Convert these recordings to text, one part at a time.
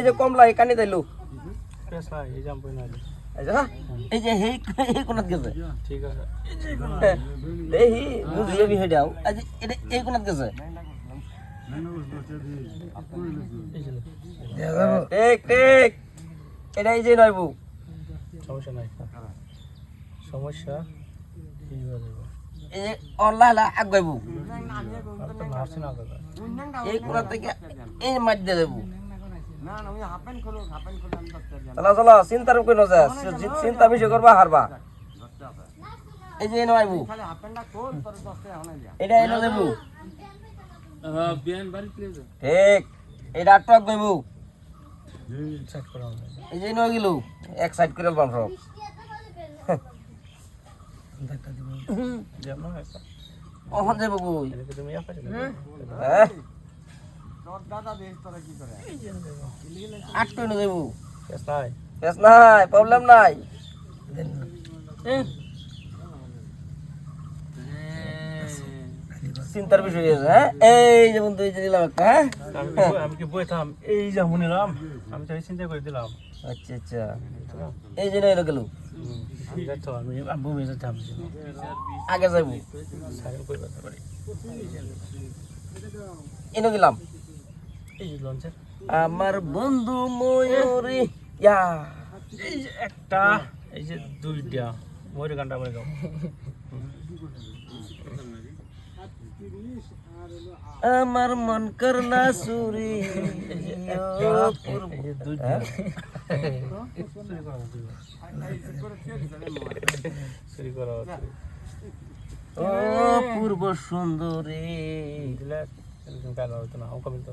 এই যে কমলা এই কানি দিলো। এই এই যে এই হেই এই কোনাত গেছে। ঠিক আছে। দেহি বুঝিয়ে বি হেডাও আজ এটা এই কোনাত গেছে। এই এটা এই যে সমস্যা নাই। সমস্যা এই যে অনলা হলা আগাইবু। এই কোনাত থেকে এই মাঠ দিয়ে দেবু। চলো চলো চিন্তার কই নজা চিন্তা বেশি করবা হারবা। এই যে নয়বু এটা এনে দেবু। ঠিক এটা আটক হবে। এই যে নয় গেল এক সাইড করে পাম সব। ধাক্কা দিব পাশে হ্যাঁ। যাব নাই। নাই প্রবলেম নাই। চিন্তার বিষয় আছে হ্যাঁ? এই যে বন্ধু এই যে দিলাম একটা হ্যাঁ? আমি কি বই- আমি কি বই থাম এই যে আমি নিলাম। আমি তো চিন্তা করে দিলাম। আচ্ছা আচ্ছা। এই যে নয় গেল। আগে যাব এনে দিলাম আমার বন্ধু ময়ূরী। ইয়া। এই যে একটা। এই যে দুইটা। ময়ূর গানটা বলে গাও আমার মন করলা সুরি ও পূর্ব সুন্দরী। দিলে কাজ হতো না। মিলতো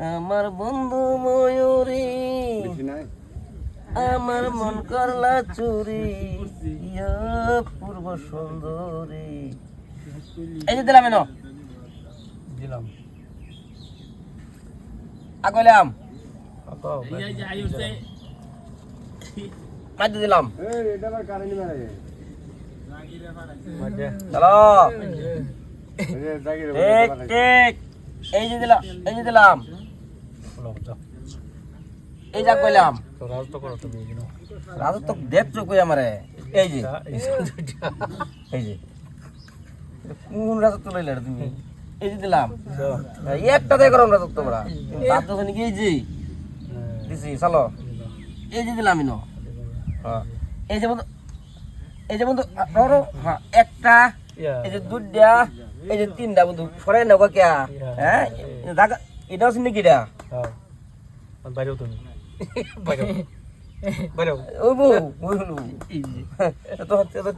আমার বন্ধু ময়ূরী। আমার মন করলা চুরি ইয়া পূর্ব সুন্দরী। এই যে দিলাম এনো। দিলাম। আগলাম মাঝে দিলাম। চলো। ঠিক ঠিক। এই যে দিলাম এই যে দিলাম। এই যা কইলাম। তো রাজ তো করো তুমি এগুলো দেখছ কই আমারে? এই যে। এই যে কোন রাজত্ব লইলে তুমি? এই যে দিলাম। একটা দিয়ে করম রাজত্ব তোমরা দোকানে কি এই যে? দিছি চলো। এই যে দিলাম ইনো। হ্যাঁ। এই যে বন্ধু এই যে বন্ধু ধরো হ্যাঁ একটা এই যে দুটা এই যে তিনটা বন্ধু সরে নেব কে হ্যাঁ? এটা আছে নাকি এটা হ্যাঁ। বাইরেও তুমি। বাইরেও বাইরেও ওই বউ ওই বউ। তো তো